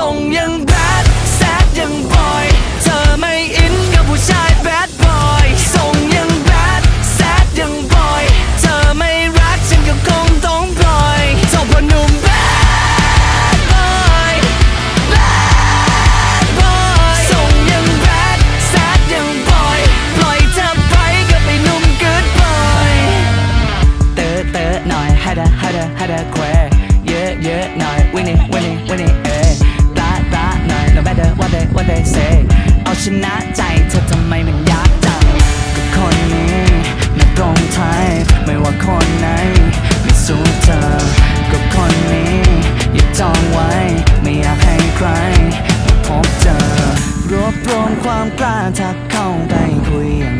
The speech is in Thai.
ส่งยังแบดแซดยังบอย เธอไม่อินกับผู้ชายแบดบอยส่งยังแบดแซดยังบอย เธอไม่รักฉันก็คงต้องปล่อยเจ้าพอหนุ่มแบดบอยแบดบอยส่งยังแบดแซดยังบอย ปล่อยเธอไปกับไอ้หนุ่มเกึดบอยเตอะเตอะหน่อยฮัดาฮัดาฮัดาแควเยอะเยอะหน่อยวินี่วินี่วินี่ ชนะใจเธอทำไมมันยากจังก็คนนี้ไม่ตรงไทยไม่ว่าคนไหนไม่สู้เธอก็คนนี้อย่าจองไว้ ไม่อยากให้ใครมาพบเจอ รวบรวมความกล้าทักเข้าไปคุยอย่าง